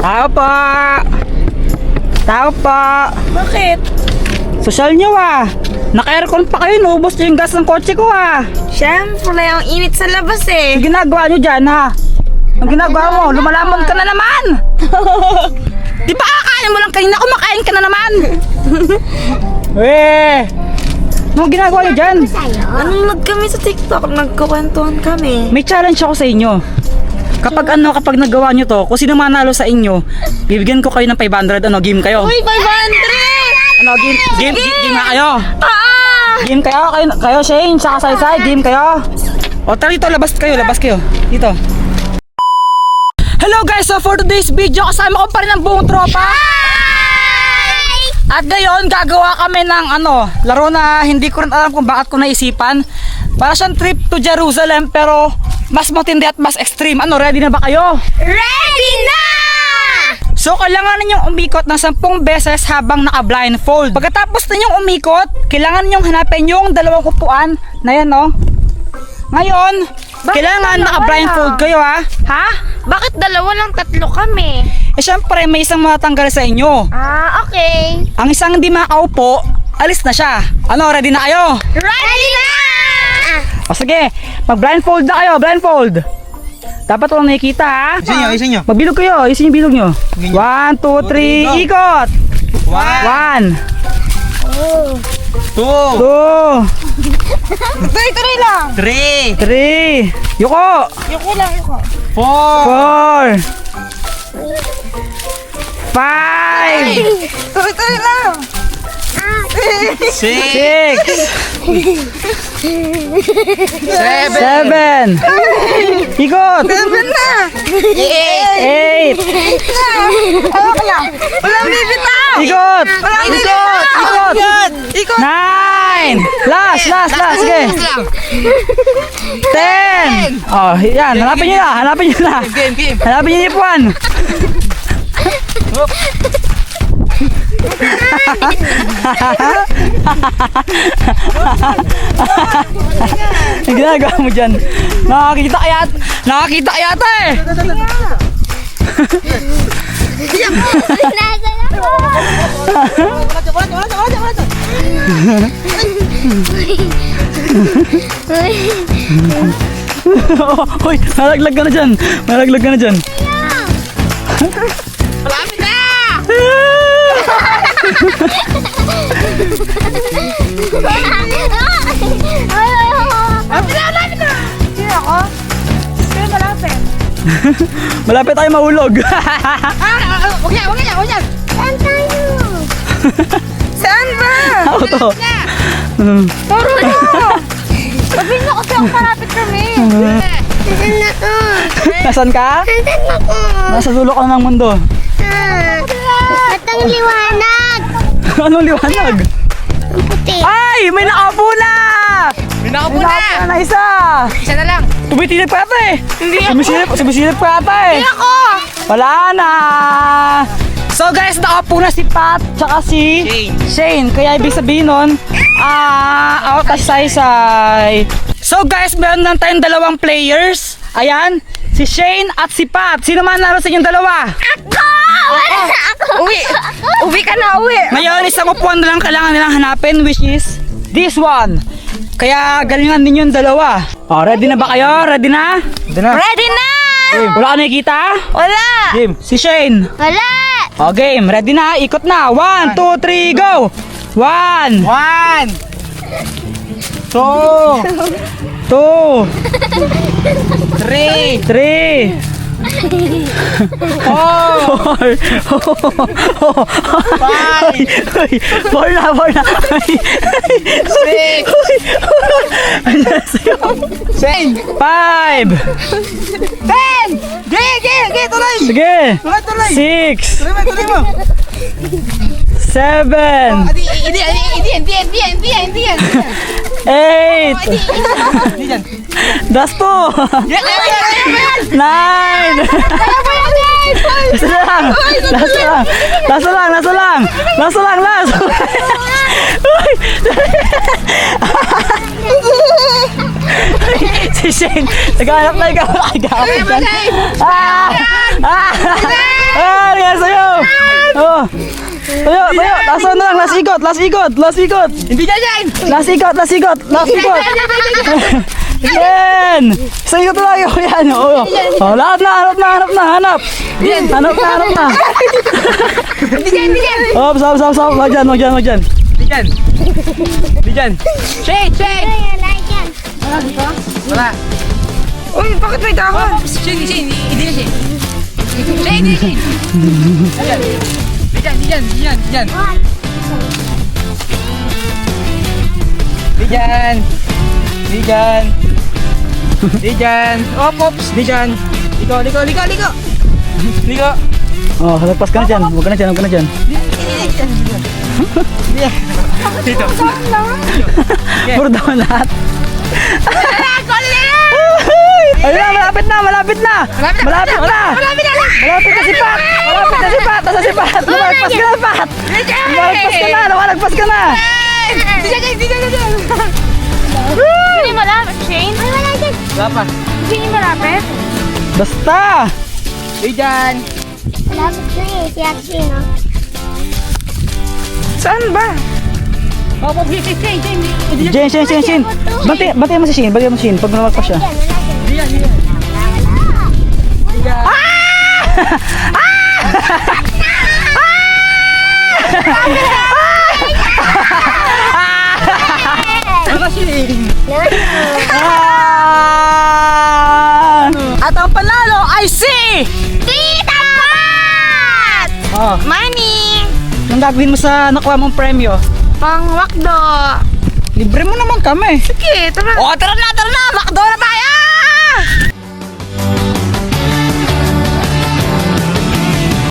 Tao po! Tao po! Bakit? Sosyal nyo ah! Naka-aircon pa kayo, naubos nyo yung gas ng kotse ko ah! Siyempre, ang init sa labas eh. Ang ginagawa nyo dyan ha? Ang ginagawa mo, lumalamon ka na naman! Di ba kakain mo lang kanina, kumakain ka na naman! Weh! Anong ginagawa nyo dyan? Nanonood kami sa TikTok, nagkukwentuhan kami. May challenge ako sa inyo. Kapag ano, kapag nagawa nyo to, kung sino manalo sa inyo, bibigyan ko kayo ng 500, ano, game kayo. Uy, 500! Ano, game, game, game, game nga kayo. Ah! Game kayo, kayo, kayo Shane, saka Saysay, game kayo. O tara dito, labas kayo, labas kayo. Dito. Hello guys, so for today's video, kasama ko pa rin ang buong tropa. At ngayon, gagawa kami ng ano, laro na hindi ko rin alam kung bakit ko naisipan. Para siyang trip to Jerusalem, pero mas matindi at mas extreme. Ano, ready na ba kayo? Ready na! So, kailangan ninyong umikot ng 10 beses habang naka-blindfold. Pagkatapos ninyong umikot, kailangan ninyong hanapin yung dalawang upuan na yan, no? Ngayon, kailangan dalawa naka-blindfold kayo, ha? Ha? Bakit dalawa lang tatlo kami? Eh, syempre, may isang matanggal sa inyo. Ah, okay. Ang isang hindi makaupo, alis na siya. Ano, ready na kayo? Ready na! O sige, mag-blindfold na kayo, blindfold. Dapat walang nakikita, ha? Isin nyo, isin nyo. Magbilog kayo, isin yung bilog nyo. One, two, three, go. ikot! One, One, two, two, Tuloy-tuloy lang. three, three, yuko! Yuko lang, yuko. four, Four. Five. Tuloy-tuloy lang. six, Six. seven, Seven. Ikot. Seven na. Eight. Ano kaya? Walang bibitaw. Ikot. Walang Ikot. bibitaw. Ikot. Ikot. Nine. Last, last, last. Sige. Ten. Oh, yan. Hanapin nyo na. Hanapin nyo na. game, game. Hanapin nyo yung ipuan. Ang ginagawa mo dyan. Nakakita kaya, nakakita kaya ta eh. Hoy, nalaglag ka na dyan. Nalaglag ka na dyan. Malapit na. Malapit na, malapit na. Sino ako? Sino malapit? Malapit tayo mahulog. Ah, huwag yan, huwag yan, huwag yan. Saan tayo? Saan ba? Ako to. Turo nyo! Sabihin nyo kasi ako malapit kami. Saan na to? Nasaan ka? Saan na to? Nasa dulo ka ng mundo. At ang liwanag! Anong liwanag? Puti. Ay! May nakaupo na! May nakapo May nakaupo na isa! Isa na lang. Tumitilip pa ata eh! Hindi ako. Sumisilip, sumisilip pa ata eh! Hindi ako! Wala na! So guys, nakaupo na si Pat tsaka si Shane. Shane. Kaya ibig sabihin nun, ah, out as saysay. So guys, meron lang tayong dalawang players. Ayan, si Shane at si Pat. Sino man naro sa inyong dalawa? Ako! Ako! Uwi! Uwi ka na, uwi! Ngayon, isang upuan na lang kailangan nilang hanapin, which is this one. Kaya galingan ninyo yung dalawa. Oh, ready na ba kayo? Ready na? Ito na. Ready na! Game. Wala ka nakikita? Wala! Game. Si Shane. Wala! Oh, game. Ready na? Ikot na. One, two, three, go! One, One, two, two, three, three, Four! Five! Uy! Four na! Four na! Six! Six! Five! Ten! Gaya! Gaya! Gaya! Tuloy! Sige! Tuloy! Tuloy! Six! Tuloy mo! Seven! Hindi! Hindi! Hindi! Hindi! Hindi! Hindi! Hindi! Eight! Hindi! Hindi! Das po! Nine! Nasa lang! Nasa lang! Nasa lang! Nasa lang! Nasa lang! Nasa Si Shane, naghanap na ikaw. Ay, gapit dyan. Ah! Ah! Ah! Yes, sa'yo! Oh! Tayo, tayo. Last na lang. Last ikot, last ikot, last ikot. Hindi dyan, Shane! Last ikot, last ikot, last ikot. Yan! Sa lang yun. Yan. Oh, oh, lahat na. Hanap na. Hanap na. Hanap. Hanap na. Hanap na. Hindi dyan. Oh, stop, stop, stop. Wag dyan, wag dyan, wag dyan. Hindi dyan! Hindi dyan! Shane! Shane! Wala! Uy, bakit may dahon? Shane! Shane! Hindi na Shane! Shane! Hindi Shane! Hindi dyan! Hindi dyan! Hindi dyan! Hindi dyan! Hindi dyan! Hindi dyan! Oh! Liko! Liko! Liko! Liko! Liko! Oh, lagpas ka na dyan. Huwag ka na dyan, huwag ka na dyan. Dito! Puro daw lahat. Ayun na, malapit na, malapit na. Malapit na. Malapit na. Malapit na si Pat. Malapit na si Pat. Nasa si Pat. Lumalagpas ka na, Pat. Lumalagpas ka na, lumalagpas ka na. Hindi dyan, hindi dyan, hindi dyan. Wala pa! Hindi malapit. Basta. Hindi dyan! Malapit na eh, si Axie, no? Saan ba? Shane! Shane! Hindi dyan! Jen, Shin, Shin, Shin. Banti, banti mo si Shin, banti mo si Shin. Pag lumalagpas siya. Yan, wala dyan. Hindi dyan! Hindi ay si... Tita Pat! Oh, Money! anong gagawin mo sa nakuha mong premyo? Pang wakdo. Libre mo naman kami. Sige, tara. Oh, tara na, tara na. Makdo na tayo.